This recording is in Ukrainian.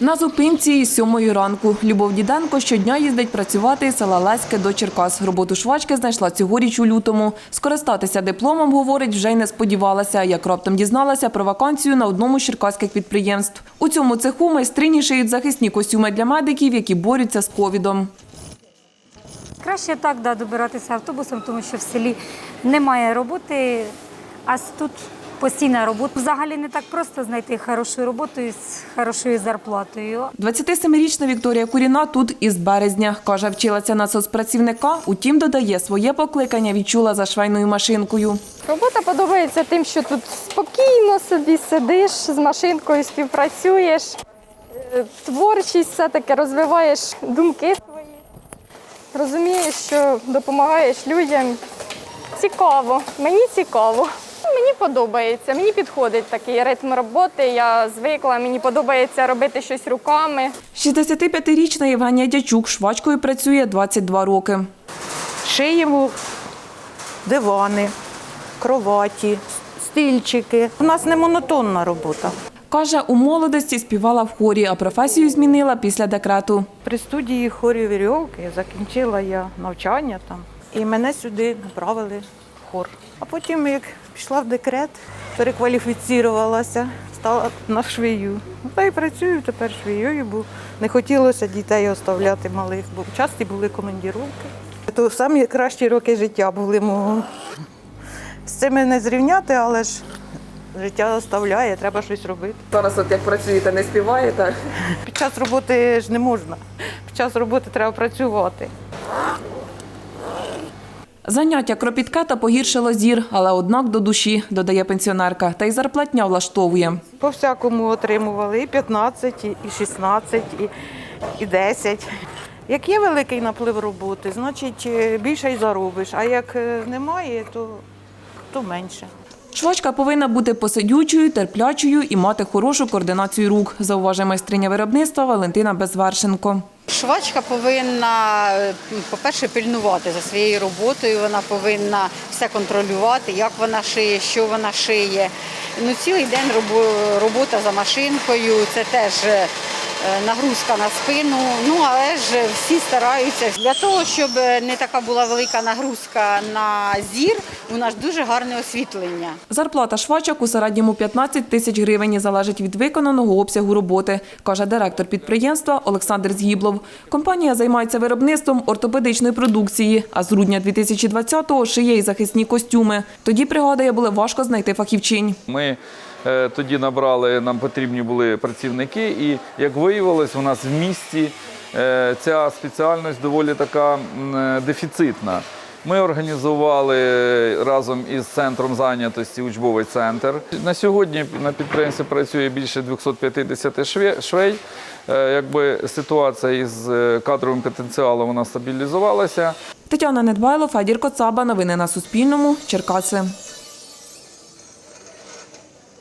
На зупинці сьомої ранку Любов Діденко щодня їздить працювати із села Леське до Черкас. Роботу швачки знайшла цьогоріч у лютому. Скористатися дипломом, говорить, вже й не сподівалася, як раптом дізналася про вакансію на одному з черкаських підприємств. У цьому цеху майстрині шиють захисні костюми для медиків, які борються з ковідом. Краще так да, добиратися автобусом, тому що в селі немає роботи, а тут постійна робота. Взагалі не так просто знайти хорошу роботу із хорошою зарплатою. 27-річна Вікторія Куріна тут із березня. Каже, вчилася на соцпрацівника, утім, додає, своє покликання відчула за швейною машинкою. Робота подобається тим, що тут спокійно собі сидиш, з машинкою співпрацюєш. Е, Творчість все-таки розвиваєш думки свої. Розумієш, що допомагаєш людям. Цікаво, мені цікаво. Подобається, мені підходить такий ритм роботи. Я звикла, мені подобається робити щось руками. 65-річна Євгенія Дячук швачкою працює 22 роки. шиємо дивани, кроваті, стільчики. У нас не монотонна робота. Каже, у молодості співала в хорі, а професію змінила після декрету. При студії хорі вірьовки закінчила я навчання там, і мене сюди направили хор. А потім, як пішла в декрет, перекваліфіцірувалася, стала на швію. Ну, Та й працюю тепер швією, бо не хотілося дітей оставляти малих, бо часті були командіровки. То самі кращі роки життя були мого. З цими не зрівняти, але ж життя оставляє, треба щось робити. Зараз, от як працюєте, не співаєте. Під час роботи ж не можна. Під час роботи треба працювати. Заняття кропітке та погіршило зір, але однак до душі, додає пенсіонерка, та й зарплатня влаштовує. По всякому отримували і 15, і 16, і, і 10. Як є великий наплив роботи, значить е, більше й заробиш. А як е, немає, то, то менше. Швачка повинна бути посидючою, терплячою і мати хорошу координацію рук, зауважує майстриня виробництва Валентина Безвершенко. Швачка повинна, е, по-перше, пильнувати за своєю роботою. Вона повинна все контролювати, як вона шиє, що вона шиє. Ну, цілий день робота за машинкою, це теж е, нагрузка на спину. Ну, але ж всі стараються для того, щоб не така була велика нагрузка на зір. У нас дуже гарне освітлення. Зарплата швачок у середньому 15 тисяч гривень і залежить від виконаного обсягу роботи, каже директор підприємства Олександр Згіблов. Компанія займається виробництвом ортопедичної продукції, а з грудня 2020-го шиє й захисні костюми. Тоді, пригадує, було важко знайти фахівчинь. Ми е, тоді набрали, нам потрібні були працівники, і як виявилось, у нас в місті е, ця спеціальність доволі така е, дефіцитна. Ми організували разом із центром зайнятості учбовий центр. На сьогодні на підприємстві працює більше 250 швей. Е, Якби ситуація із е, кадровим потенціалом вона стабілізувалася. Тетяна Недбайло, Федір Коцаба. Новини на Суспільному. Черкаси.